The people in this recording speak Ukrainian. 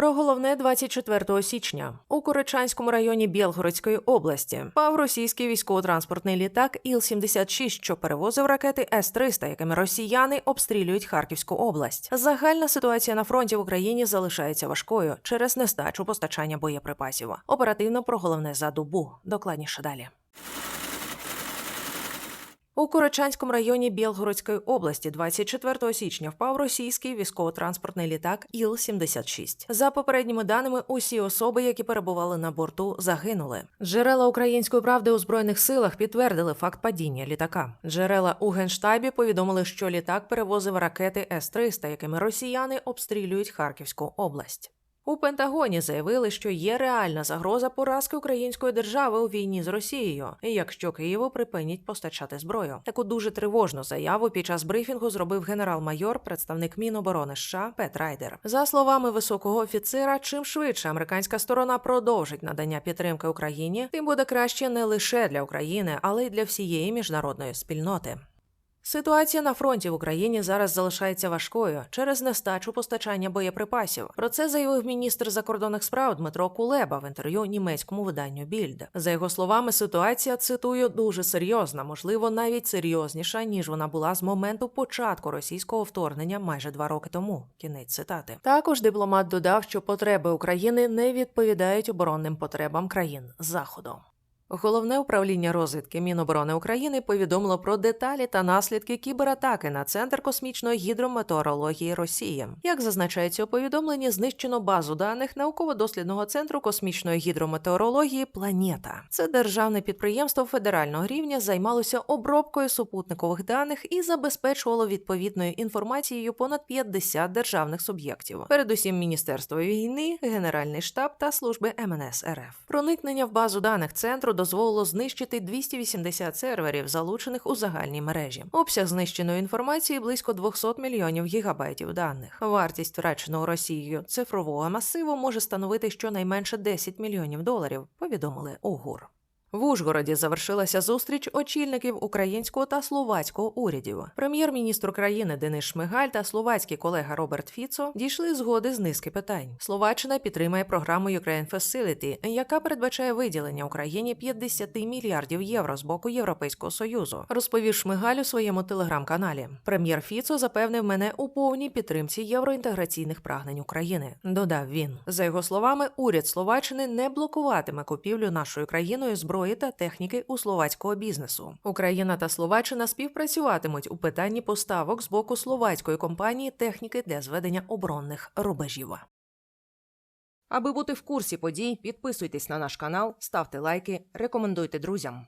Про головне 24 січня у Коричанському районі Білгородської області впав російський військово-транспортний літак Іл-76, що перевозив ракети С-300, якими росіяни обстрілюють Харківську область. Загальна ситуація на фронті в Україні залишається важкою через нестачу постачання боєприпасів. Оперативно про головне за добу. Докладніше далі. У Корочанському районі Білгородської області 24 січня впав російський військово-транспортний літак Іл-76. За попередніми даними, усі особи, які перебували на борту, загинули. Джерела української правди у збройних силах підтвердили факт падіння літака. Джерела у генштабі повідомили, що літак перевозив ракети С-300, якими росіяни обстрілюють Харківську область. У Пентагоні заявили, що є реальна загроза поразки української держави у війні з Росією, якщо Києву припинять постачати зброю. Таку дуже тривожну заяву під час брифінгу зробив генерал-майор, представник Міноборони США Пет Райдер. За словами високого офіцера, чим швидше американська сторона продовжить надання підтримки Україні, тим буде краще не лише для України, але й для всієї міжнародної спільноти. Ситуація на фронті в Україні зараз залишається важкою через нестачу постачання боєприпасів. Про це заявив міністр закордонних справ Дмитро Кулеба в інтерв'ю німецькому виданню Більд. За його словами, ситуація цитую дуже серйозна, можливо, навіть серйозніша ніж вона була з моменту початку російського вторгнення майже два роки тому. Кінець цитати. Також дипломат додав, що потреби України не відповідають оборонним потребам країн заходу. Головне управління розвідки Міноборони України повідомило про деталі та наслідки кібератаки на центр космічної гідрометеорології Росії. Як зазначається у повідомленні, знищено базу даних науково-дослідного центру космічної гідрометеорології Планета. Це державне підприємство федерального рівня займалося обробкою супутникових даних і забезпечувало відповідною інформацією понад 50 державних суб'єктів, передусім Міністерство війни, Генеральний штаб та служби МНС РФ. Проникнення в базу даних центру дозволило знищити 280 серверів, залучених у загальній мережі. Обсяг знищеної інформації близько 200 мільйонів гігабайтів даних. Вартість втраченого Росією цифрового масиву може становити щонайменше 10 мільйонів доларів. Повідомили УГУР. В Ужгороді завершилася зустріч очільників українського та словацького урядів. Прем'єр-міністр країни Денис Шмигаль та словацький колега Роберт Фіцо дійшли згоди з низки питань. Словаччина підтримає програму Ukraine Facility, яка передбачає виділення Україні 50 мільярдів євро з боку Європейського союзу. Розповів Шмигаль у своєму телеграм-каналі. Прем'єр Фіцо запевнив мене у повній підтримці євроінтеграційних прагнень України. Додав він за його словами, уряд Словаччини не блокуватиме купівлю нашою країною зброї зброї та техніки у словацького бізнесу. Україна та Словаччина співпрацюватимуть у питанні поставок з боку словацької компанії техніки для зведення оборонних рубежів. Аби бути в курсі подій, підписуйтесь на наш канал, ставте лайки, рекомендуйте друзям.